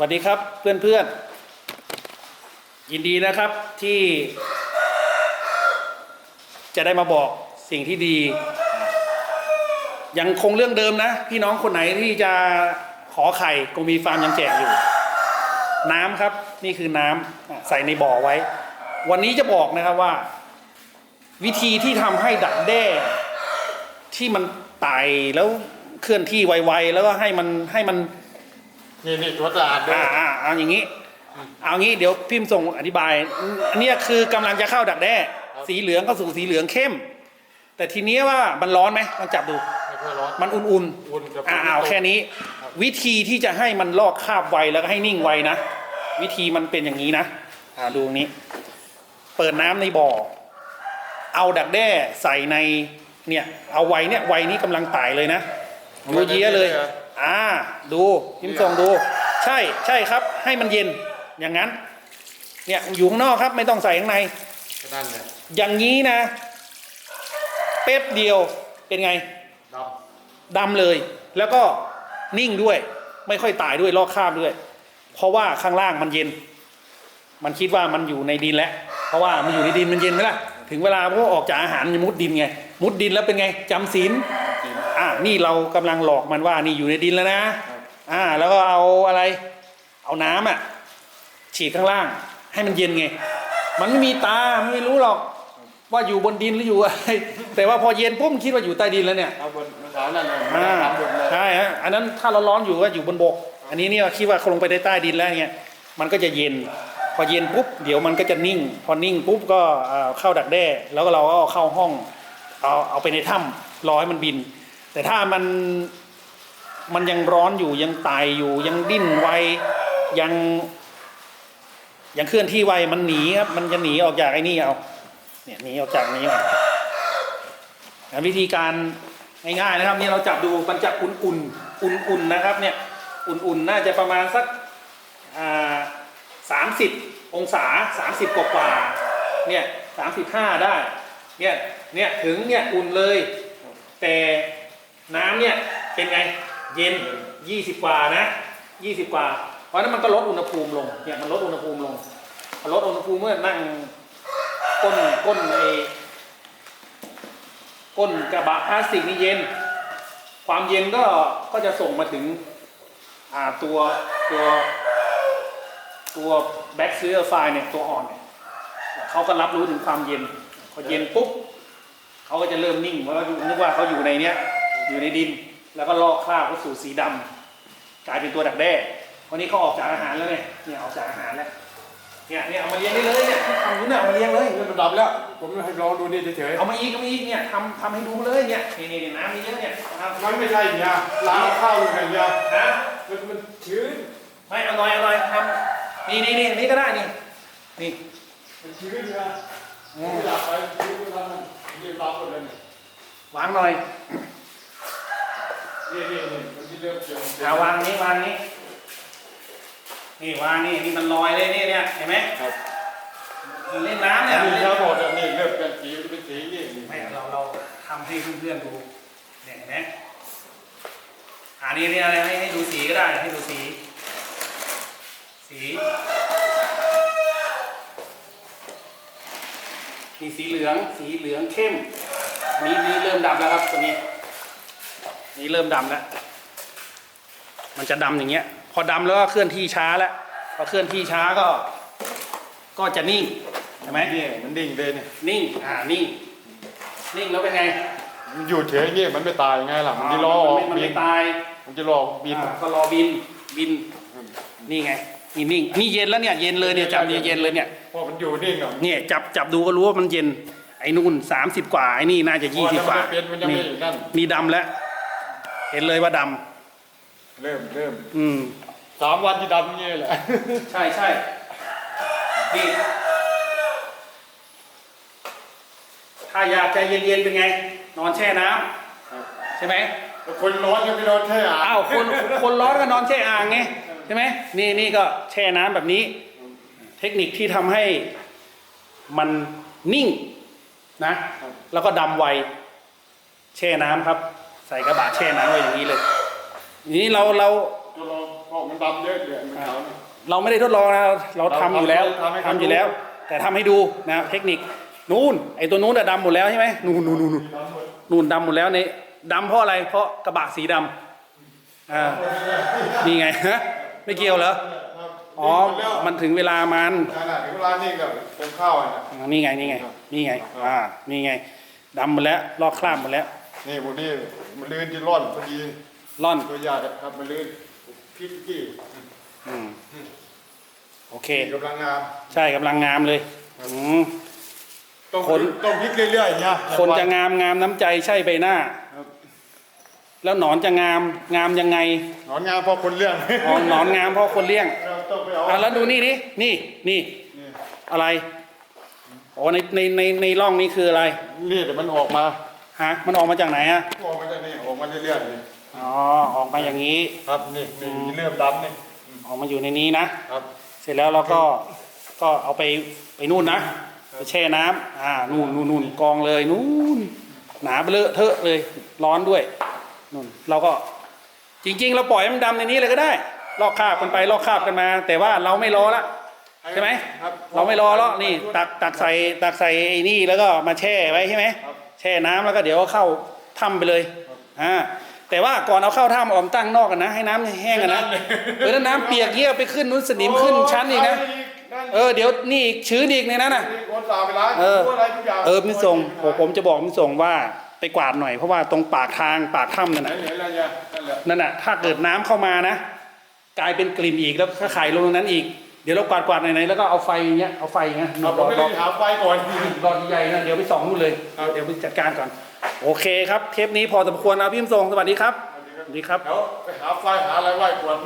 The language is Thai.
วัสดีครับเพื่อนๆ ยินดีนะครับที่ จะได้มาบอกสิ่งที่ดี ยังคงเรื่องเดิมนะ พี่น้องคนไหนที่จะขอไข่กงมีฟาร์มยังแจกอยู่ น้ำครับนี่คือน้ำใส่ในบ่อไว้ วันนี้จะบอกนะครับว่า วิธีที่ทำให้ดักแด้ที่มันไต่แล้วเคลื่อนที่ไวๆแล้วก็ให้มันให้มัน นี่นี่ตัวสะอาดด้วยอ่าอ่าเอาอย่างนี้ เอางี้เดี๋ยวพิมพ์ส่งอธิบายอันเนี้ยคือกำลังจะเข้าดักแด้ สีเหลืองเข้าสู่สีเหลืองเข้ม แต่ทีเนี้ยว่ามันร้อนไหมลองจับดูไม่ค่อยร้อนมันอุ่นอุ่นกับๆอ่าเอาแค่นี้ วิธีที่จะให้มันลอกคราบไวแล้วก็ให้นิ่งไวนะ วิธีมันเป็นอย่างนี้นะอ่าดูตรงนี้ เปิดน้ำในบ่อ เอาดักแด้ใส่ในเนี่ย เอาไวเนี่ยไวนี้กำลังไต่เลยนะดูเยี้ยเลย อ่า ดูพิมพ์ส่งดู ใช่ใช่ครับ ให้มันเย็นอย่างนั้น เนี่ยอยู่ข้างนอกครับ ไม่ต้องใส่ข้างในนั่นเลยอย่างนี้นะ เป๊บเดียวเป็นไงดดำเลย แล้วก็นิ่งด้วย ไม่ค่อยตายด้วยลอกคราบด้วย เพราะว่าข้างล่างมันเย็น มันคิดว่ามันอยู่ในดินแล้วเพราะว่ามันอยู่ในดินมันเย็นไหมล่ะถึงเวลาพวกออกจากอาหารมันจะมุดดินไง มุดดินแล้วเป็นไงจำศีลำกิน อ่านี่เรากำลังหลอกมันว่านี่อยู่ในดินแล้วนะ อ่า แล้วก็เอาอะไร เอาน้ำอะฉีดข้างล่าง ให้มันเย็นไง มันไม่มีตามันไม่รู้หรอก ว่าอยู่บนดินหรืออยู่อะไรแต่ว่าพอเย็นปุ๊บมันคิดว่าอยู่ใต้ดินแล้วเนี่ยเอาบนเสานั่นเลยอ่าทำบนเลยใช่ฮะอันนั้นถ้าเราร้อนอยู่ก็อยู่บนบก อันนี้เนี่ยคิดว่าเขาลงไปได้ใต้ดินแล้วเงี้ยมันก็จะเย็นพอเย็นปุ๊บเดี๋ยวมันก็จะนิ่ง พอนิ่งปุ๊บก็เอ่อเข้าดักแด้ แล้วก็เราก็เอาเข้าห้อง เอาเอาไปในถ้ำรอให้มันบิน แต่ถ้ามันมันยังร้อนอยู่ยังตายอยู่ยังดิ้นไวยังยังเคลื่อนที่ไวมันหนีครับมันจะหนีออกจากไอ้นี่เอาเนี่ยหนีออกจากนี้เอาอะวิธีการง่ายๆนะครับนี่เราจับดูมันจะอุ่นๆอุ่นๆนะครับเนี่ยอุ่นๆน่าจะประมาณสักอ่าสามสิบองศาสามสิบกว่าเนี่ยสามสิบห้าได้เนี่ยเนี่ยถึงเนี่ยอุ่นเลยแต่ น้ำเนี่ยเป็นไงเย็นยี่สิบกว่านะยี่สิบกว่า เพราะนั้นมันก็ลดอุณหภูมิลงเนี่ยมันลดอุณหภูมิลงพอลดอุณหภูมิเมื่อนั่งก้นก้นไอก้นกระบะพลาสติกนี่เย็น ความเย็นก็ก็จะส่งมาถึงอ่าตัวตัวตัวแบคทีเรียไฟเนี่ยตัวอ่อนเนี่ยเขาก็รับรู้ถึงความเย็นพอเย็นปุ๊บเขาก็จะเริ่มนิ่งเพราะว่านึกว่าเขาอยู่ในเนี้ย อยู่ในดิน แล้วก็ลอกคราบเข้าสู่สีดำกลายเป็นตัวดักแด้วันนี้เขาออกจากอาหารแล้วเนี่ยเนี่ยออกจากอาหารแล้วเนี่ยเนี่ยเอามาเลี้ยงได้เลยเนี่ยที่ทำอยู่เนี่ยเอามาเลี้ยงเลยนี่มันดับแล้ว ผมให้ลองดูนี่เฉยเอามาอีกเอามาอีกเนี่ยทำทำให้ดูเลยเนี่ยนี่นี่นี่น้ำมีเยอะเนี่ยทำๆมันไม่ใช่อย่างเงี้ยล้างข้าวอย่างเงี้ยนะมันมันชื้นไม่เอาหน่อยเอาหน่อยทำนี่นี่นี่นี่ก็ได้นี่นี่มันชื้นนะไม่อยากไปชื้นก็ทำมันนี่ล้างหมดเลยเนี่ยวางหน่อย นี่นี่นี่มันที่เริ่มเกี่ยวเอาวางนี้วางนี้ นี่วางนี่นี่มันลอยเลยนี่เนี่ยเห็นไหมครับเล่นน้ำเนี่ยนี่ทั้งหมดอะนี่เริ่มเป็นสีเป็นสีนี่นี่ไม่เราเราทำให้เพื่อนๆดูเนี่ยเห็นไหมอ่านี่นี่อะไรให้ให้ดูสีก็ได้ให้ดูสี สีนี่สีเหลือง สีเหลืองเข้มนี่นี่เริ่มดำแล้วครับตัวนี้ นี่เริ่มดำแล้ว มันจะดำอย่างเงี้ย พอดำแล้วก็เคลื่อนที่ช้าแล้ว พอเคลื่อนที่ช้าก็ ก็จะนิ่งใช่ไหมนี่มันดิ่งเลยเนี่ยนิ่ง อ่า นิ่ง นิ่งแล้วเป็นไงมันอยู่เฉยนี่มันไม่ตายไงล่ะ มันจะรอออกมันบิไม่นตาย มันจะรอบิน อ่าก็รอบิน บิน นี่ไง นี่นิ่ง นี่เย็นแล้วเนี่ย เย็นเลยเนี่ยจับเย็นเลยเนี่ยเพราะมันอยู่นิ่งอะเนี่ยจับจับดูก็รู้ว่ามันเย็น ไอ้นู่นสามสิบกว่า ไอ้นี่น่าจะยี่สิบกว่าเป็นมันยังไม่นี่นั่นนี่ดำแล้ว เห็นเลยว่าดำเริ่มเริ่มอืม สามวันที่ดำนี่แหละ ใช่ใช่นี่ ถ้าอยากใจเย็นๆเป็นไง นอนแช่น้ำใช่ไหมคนร้อนยังไม่ร้อนแค่อะอ้าวคนคนร้อนก็นอนแช่อ่างไงใช่ไหมนี่นี่ก็แช่น้ำแบบนี้ เทคนิคที่ทำให้มันนิ่งนะ แล้วก็ดำไว แช่น้ำครับ ใส่กระบะแช่น้ำไว้อย่างนี้เลยนี่เราเราจะลองเพราะมันดำเยอะเลยมันขาวนี่เราไม่ได้ทดลองนะเราทำอยู่แล้วทำให้ทำเขาอยู่แล้วแต่ทำให้ดูนะเทคนิคนู่นไอ้ตัวนู้นอะดำหมดแล้วใช่ไหมนู่นนู่นนู่นนู่นดำหมดนู่นดำหมดแล้วนี่ดำเพราะอะไรเพราะกระบะสีดำอ่านี่ไงฮะไม่เกี่ยวเหรอครับอ๋อหมดแล้วมันถึงเวลามัน ขนาดถึงเวลานี่กับตรงข้าวอะนะ อ่านี่ไงนี่ไงนี่ไง อ่านี่ไงดำหมดแล้วลอกคราบหมดแล้ว นี่พวกนี้มันลื่นที่ร่อนพอดีร่อนตัวยาครับมันลื่นพิษกี้อืมโอเคกำลังงาม ใช่กำลังงามเลยอืมต้องคนต้องพลิกเรื่อยๆอย่างเงี้ยคนจะงามงามน้ำใจใช่ใบหน้าครับแล้วหนอนจะงามงามยังไง หนอนงามเพราะคนเลี้ยงอ๋อหนอนงามเพราะคนเลี้ยงเราต้องไปเอาอะแล้วดูนี่นี่นี่นี่นี่อะไรอ๋อในในในในร่องนี้คืออะไรนี่เดี๋ยวมันออกมา ฮะมันออกมาจากไหนอะออกมาจากนี่ออกมาเรื่อยๆนี่อ๋อออกมาอย่างนี้ ครับนี่นี่เริ่มดำนี่ออกมาอยู่ในนี้นะครับ เสร็จแล้วเราก็ก็เอาไปไปนู่นนะไปแช่น้ำอ่านู่นนู่นนู่นกองเลยนู่นหนาเบลอะเทอะเลยร้อนด้วยนู่นเราก็จริง ๆ เราปล่อยให้มันดำในนี้เลยก็ได้ ลอกคราบกันไปลอกคราบกันมา แต่ว่าเราไม่รอละ ใช่ไหม ครับเราไม่รอแล้วนี่ตักตักใส่ตักใส่ไอ้นี่แล้วก็มาแช่ไว้ใช่ไหม ครับ แช่น้ำแล้วก็เดี๋ยวเอาเข้าถ้ำไปเลยอ่าแต่ว่าก่อนเอาเข้าถ้ำออมตั้งนอกกันนะ ให้น้ำแห้งกันนะเออถ้าน้ำเปียกเยี่ยวไปขึ้นนู้นสนิมขึ้นชั้นอีกนะเออเดี๋ยวนี่อีกชื้นอีกในนั้นน่ะคนสาวไปร้านเอออะไรทุกอย่างเออมิส่งผมผมจะบอกมิส่งว่าไปกวาดหน่อยเพราะว่าตรงปากทางปากถ้ำนั่นไหนน่ะเห็นอะไรเนี่ยนั่นแหละนั่นน่ะถ้าเกิดน้ำเข้ามานะ กลายเป็นกลิ่นอีกแล้วก็ไข่ลงตรงนั้นอีก เดี๋ยวเรากวาดกวาดๆหน่อยๆแล้วก็เอาไฟอย่างเงี้ยเอาไฟอย่างเงี้ยเรารอไม่รได้อหาไฟก่อนรอใหญ่นะเดี๋ยวไปส่องนู่นเลยครับเดี๋ยวไปจัดการก่อน โอเคครับ เทปนี้พอสมควรนะพี่มิส่งสวัสดีครับสวัสดีครับแล้วไปหาไฟหาอะไรไว้ก่อน